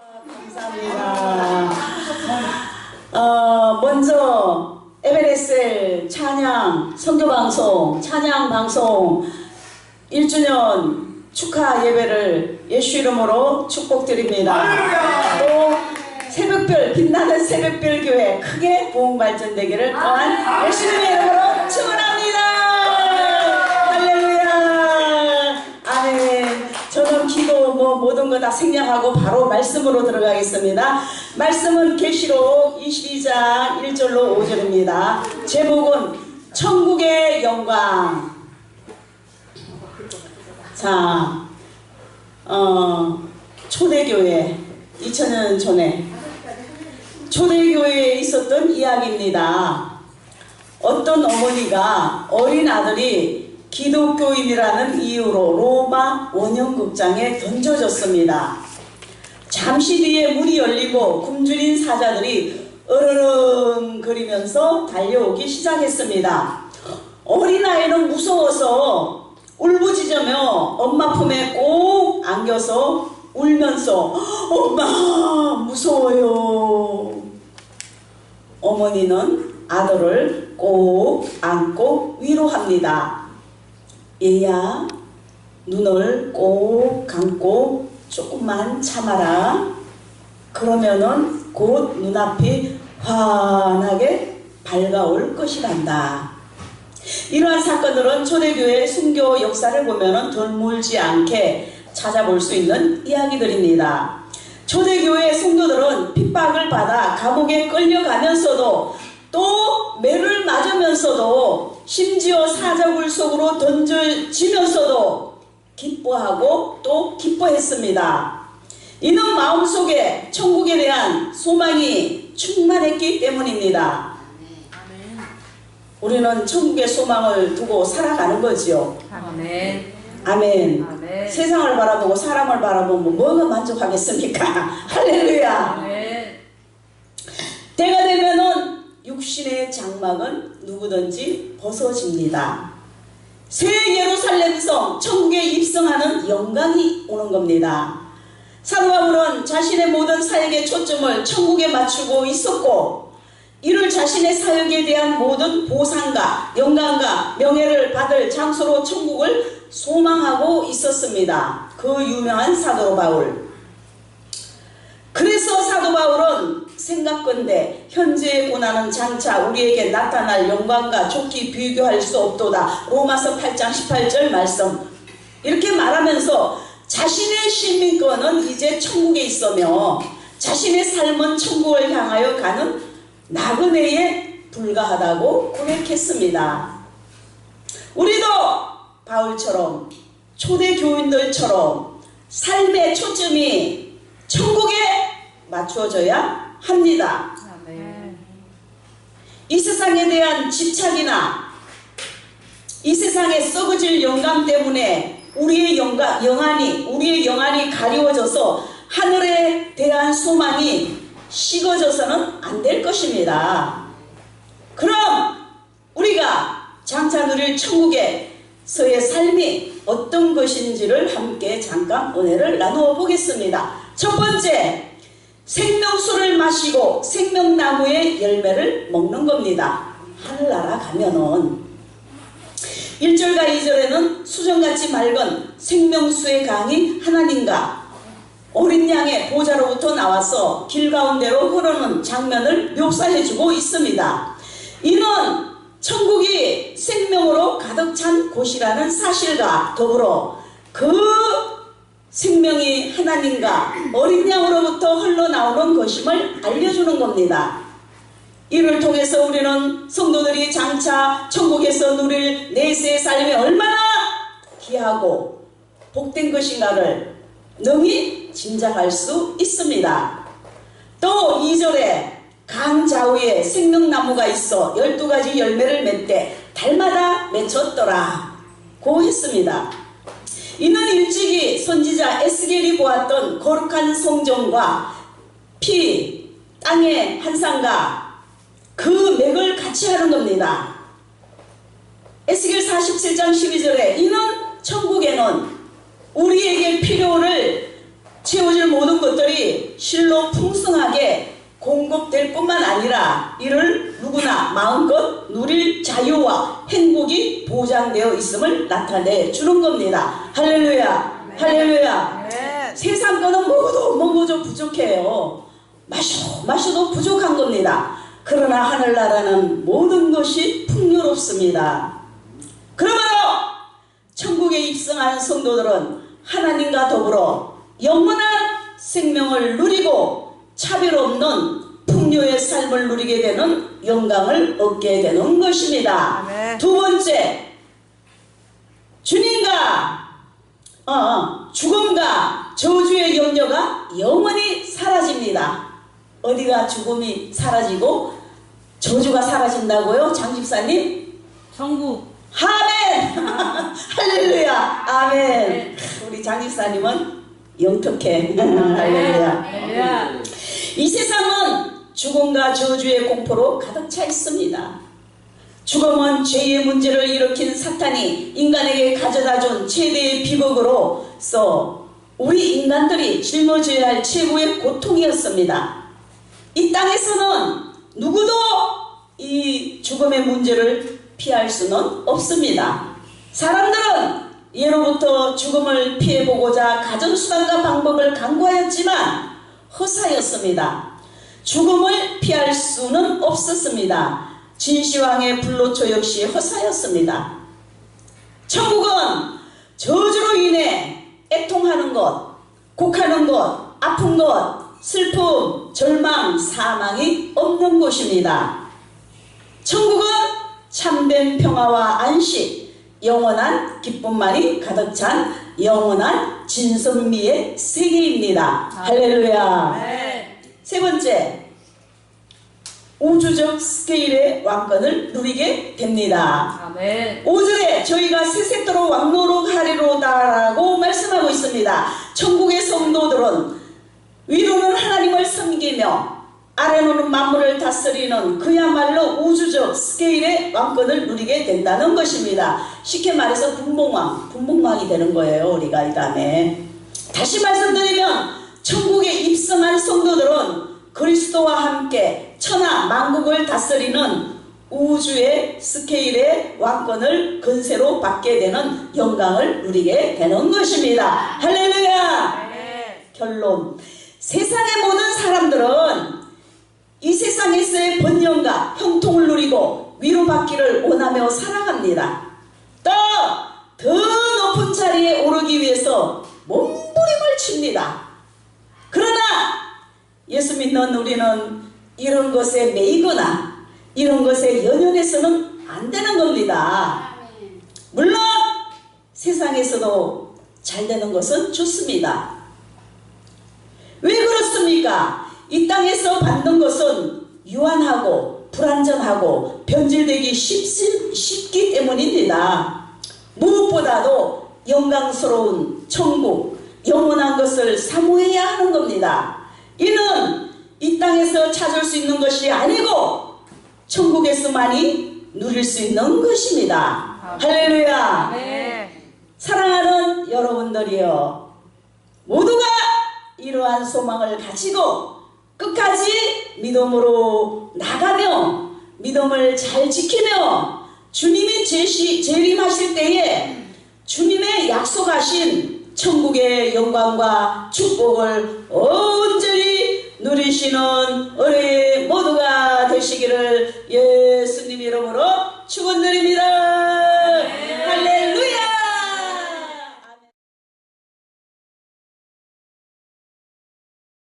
감사합니다. 어, 먼저 에베레셀 찬양 선교방송 찬양방송 1주년 축하 예배를 예수 이름으로 축복드립니다. 또 새벽별 빛나는 새벽별 교회 크게 보험 발전되기를 또한 예수님의 이름으로 축원합니다. 할렐루야. 아멘. 저는 기도 뭐 모든 거 다 생략하고 바로 말씀으로 들어가겠습니다. 말씀은 계시록 22장 1절로 5절입니다. 제목은 천국의 영광. 자, 어, 초대교회 2000년 전에 초대교회에 있었던 이야기입니다. 어떤 어머니가 어린 아들이 기독교인이라는 이유로 로마 원형극장에 던져졌습니다. 잠시 뒤에 문이 열리고 굶주린 사자들이 으르렁거리면서 달려오기 시작했습니다. 어린아이는 무서워서 울부짖으며 엄마 품에 꼭 안겨서 울면서 엄마 무서워요. 어머니는 아들을 꼭 안고 위로합니다. 얘야, 눈을 꼭 감고 조금만 참아라. 그러면은 곧 눈앞이 환하게 밝아올 것이란다. 이러한 사건들은 초대교회 순교 역사를 보면은 덜물지 않게 찾아볼 수 있는 이야기들입니다. 초대교회 성도들은 핍박을 받아 감옥에 끌려가면서도 또 매를 맞으면서도 심지어 사자굴 속으로 던져지면서도 기뻐하고 또 기뻐했습니다. 이는 마음속에 천국에 대한 소망이 충만했기 때문입니다. 우리는 천국의 소망을 두고 살아가는 거지요. 아멘. 아멘. 아멘. 세상을 바라보고 사람을 바라보면 뭐가 만족하겠습니까? 할렐루야. 아멘. 때가 되면은 육신의 장막은 누구든지 벗어집니다. 새 예루살렘성 천국에 입성하는 영광이 오는 겁니다. 사도 바울은 자신의 모든 사역의 초점을 천국에 맞추고 있었고 이를 자신의 사역에 대한 모든 보상과 영광과 명예를 받을 장소로 천국을 소망하고 있었습니다. 그 유명한 사도 바울. 그래서 사도 바울은 생각건대 현재의 고난은 장차 우리에게 나타날 영광과 좋게 비교할 수 없도다. 로마서 8장 18절 말씀. 이렇게 말하면서 자신의 시민권은 이제 천국에 있으며 자신의 삶은 천국을 향하여 가는 나그네에 불과하다고 고백했습니다. 우리도 바울처럼 초대 교인들처럼 삶의 초점이 천국에 맞추어져야 합니다. 아멘. 이 세상에 대한 집착이나 이 세상의 썩어질 영감 때문에 우리의 영가, 영안이 우리의 영안이 가리워져서 하늘에 대한 소망이 식어져서는 안 될 것입니다. 그럼 우리가 장차 누릴 천국에서의 삶이 어떤 것인지를 함께 잠깐 은혜를 나누어 보겠습니다. 첫 번째, 생명수를 마시고 생명나무의 열매를 먹는 겁니다. 하늘나라 가면은 1절과 2절에는 수정같이 맑은 생명수의 강이 하나님과 어린 양의 보좌로부터 나와서 길 가운데로 흐르는 장면을 묘사해주고 있습니다. 이는 천국이 생명으로 가득 찬 곳이라는 사실과 더불어 그 생명이 하나님과 어린 양으로부터 흘러나오는 것임을 알려주는 겁니다. 이를 통해서 우리는 성도들이 장차 천국에서 누릴 내세의 삶이 얼마나 귀하고 복된 것인가를 능히 짐작할 수 있습니다. 또 2절에 강 좌우에 생명나무가 있어 12가지 열매를 맺되 달마다 맺혔더라 고 했습니다. 이는 일찍이 선지자 에스겔이 보았던 거룩한 성전과 피, 땅의 한상과 그 맥을 같이 하는 겁니다. 에스겔 47장 12절에 이는 천국에는 우리에게 필요를 채워질 모든 것들이 실로 풍성하게 공급될 뿐만 아니라 이를 누구나 마음껏 누릴 자유와 행복이 보장되어 있음을 나타내 주는 겁니다. 할렐루야, 할렐루야. 네. 세상 거는 먹어도 먹어도 부족해요. 마셔 마셔도 부족한 겁니다. 그러나 하늘나라는 모든 것이 풍요롭습니다. 그러므로 천국에 입성하는 성도들은 하나님과 더불어 영원한 생명을 누리고 차별 없는 풍요의 삶을 누리게 되는 영광을 얻게 되는 것입니다. 아멘. 두 번째, 주님과 어, 어, 죽음과 저주의 염려가 영원히 사라집니다. 어디가 죽음이 사라지고 저주가 사라진다고요? 장 집사님? 천국 아멘! 할렐루야! 아멘! 우리 장 집사님은 영특해. 할렐루야. 할렐루야 이 세상은 죽음과 저주의 공포로 가득 차 있습니다. 죽음은 죄의 문제를 일으킨 사탄이 인간에게 가져다 준 최대의 비극으로서 우리 인간들이 짊어져야 할 최고의 고통이었습니다. 이 땅에서는 누구도 이 죽음의 문제를 피할 수는 없습니다. 사람들은 예로부터 죽음을 피해보고자 가정수단과 방법을 강구하였지만 허사였습니다. 죽음을 피할 수는 없었습니다. 진시황의 불로초 역시 허사였습니다. 천국은 저주로 인해 애통하는 것, 곡하는 것, 아픈 것, 슬픔, 절망, 사망이 없는 곳입니다. 천국은 참된 평화와 안식, 영원한 기쁨만이 가득 찬 영원한 진선미의 세계입니다. 할렐루야. 네. 세 번째, 우주적 스케일의 왕권을 누리게 됩니다. 아멘 5절에 저희가 세세토록 왕노릇하리로다라고 말씀하고 있습니다. 천국의 성도들은 위로는 하나님을 섬기며 아래로는 만물을 다스리는 그야말로 우주적 스케일의 왕권을 누리게 된다는 것입니다. 쉽게 말해서 분봉왕, 분봉왕이 되는 거예요. 우리가 이 다음에. 다시 말씀드리면 천국에 입성한 성도들은 그리스도와 함께 천하 만국을 다스리는 우주의 스케일의 왕권을 근세로 받게 되는 영광을 누리게 되는 것입니다. 할렐루야! 네. 결론. 세상의 모든 사람들은 이 세상에서의 번영과 형통을 누리고 위로받기를 원하며 살아갑니다. 또 더 높은 자리에 오르기 위해서 몸부림을 칩니다. 그러나 예수 믿는 우리는 이런 것에 매이거나 이런 것에 연연해서는 안 되는 겁니다. 물론 세상에서도 잘 되는 것은 좋습니다. 왜 그렇습니까? 이 땅에서 받는 것은 유한하고 불안전하고 변질되기 쉽, 쉽기 때문입니다. 무엇보다도 영광스러운 천국, 영원한 것을 사모해야 하는 겁니다. 이는 이 땅에서 찾을 수 있는 것이 아니고 천국에서만이 누릴 수 있는 것입니다. 할렐루야! 네. 사랑하는 여러분들이여 모두가 이러한 소망을 가지고 끝까지 믿음으로 나가며 믿음을 잘 지키며 주님이 제시, 재림하실 때에 주님의 약속하신 천국의 영광과 축복을 온전히 누리시는 우리 모두가 되시기를 예수님 이름으로 축원드립니다.